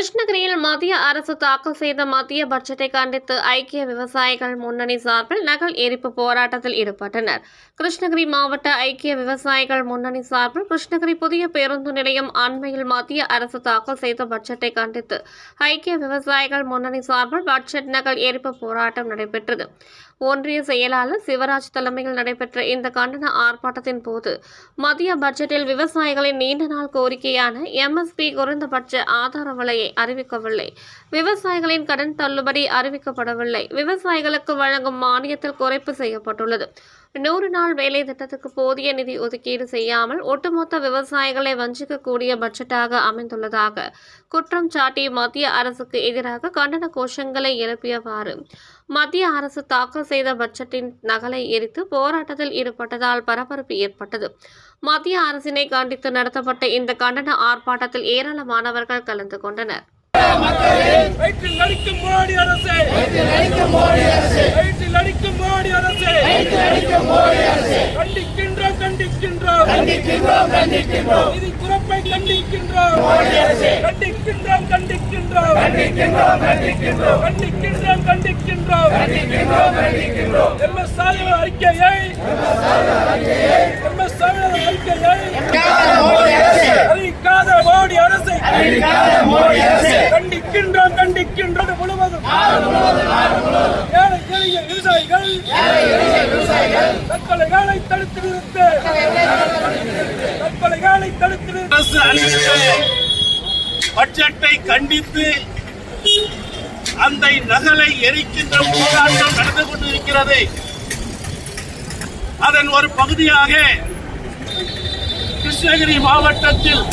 கிருஷ்ணகிரியில் மத்திய அரசு தாக்கல் செய்த மத்திய பட்ஜெட்டை கண்டித்து ஐக்கிய விவசாயிகள் முன்னணி சார்பில் நகல் எரிப்பு போராட்டத்தில் ஈடுபட்டனர். கிருஷ்ணகிரி மாவட்ட ஐக்கிய விவசாயிகள் முன்னணி சார்பில் கிருஷ்ணகிரி புதிய பேருந்து நிலையம் அண்மையில் மத்திய அரசு தாக்கல் செய்த பட்ஜெட்டை கண்டித்து ஐக்கிய விவசாயிகள் முன்னணி சார்பில் பட்ஜெட் நகல் எரிப்பு போராட்டம் நடைபெற்றது. ஒன்றிய செயலாளர் சிவராஜ் தலைமையில் நடைபெற்ற இந்த கண்டன ஆர்ப்பாட்டத்தின் போது மத்திய பட்ஜெட்டில் விவசாயிகளின் நீண்ட நாள் கோரிக்கையான எம்எஸ்பி குறைந்தபட்ச ஆதார விலையை அறிவிக்கவில்லை. விவசாயிகளின் கடன் தள்ளுபடி அறிவிக்கப்படவில்லை. விவசாயிகளுக்கு வழங்கும் மானியத்தில் குறைப்பு செய்யப்பட்டுள்ளது. நூறு நாள் வேலை திட்டத்துக்கு போதிய நிதி ஒதுக்கீடு செய்யாமல் ஒட்டுமொத்த விவசாயிகளை வஞ்சிக்கக்கூடிய பட்ஜெட்டாக அமைந்துள்ளதாக குற்றம் சாட்டி மத்திய அரசுக்கு எதிராக கண்டன கோஷங்களை எழுப்பியவாறு. மத்திய அரசு தாக்கல் செய்த பட்ஜெட்டின் நகலை எரித்து போராட்டத்தில் ஈடுபட்டதால் பரபரப்பு ஏற்பட்டது. மத்திய அரசினை கண்டித்து நடத்தப்பட்ட இந்த கண்டன ஆர்ப்பாட்டத்தில் ஏராளமானவர்கள் கலந்து கொண்டனர் வயிற்றில் நடிக்கும் மோடி அரசே வயிற்றில் நடிக்கும் மோடி அரசே கண்டிக்கின்றோம் கண்டிக்கின்றோம். நிதி குறைப்பை கண்டிக்கின்றோம். கண்டிக்கின்றோம் கண்டிக்கின்றோம். கண்டிக்கின்றோம் கண்டிக்கின்றோம். எம் எஸ் சாகர அறிக்கையை. எம் எஸ் சாகர அறிக்கையை. அறிவிக்காத மோடி அரசை. கண்டிக்கின்றோம் கண்டிக்கின்றோம். முழுவதும். விவசாயிகள் தற்கொலைகளை தடுத்து நிறுத்து தற்கொலைகளை தடுத்து நிறுத்து பட்ஜெட்டை கண்டித்து அந்த நகலை எரிக்கின்ற போராட்டம் நடந்து கொண்டிருக்கிறது. அதன் ஒரு பகுதியாக கிருஷ்ணகிரி மாவட்டத்தில்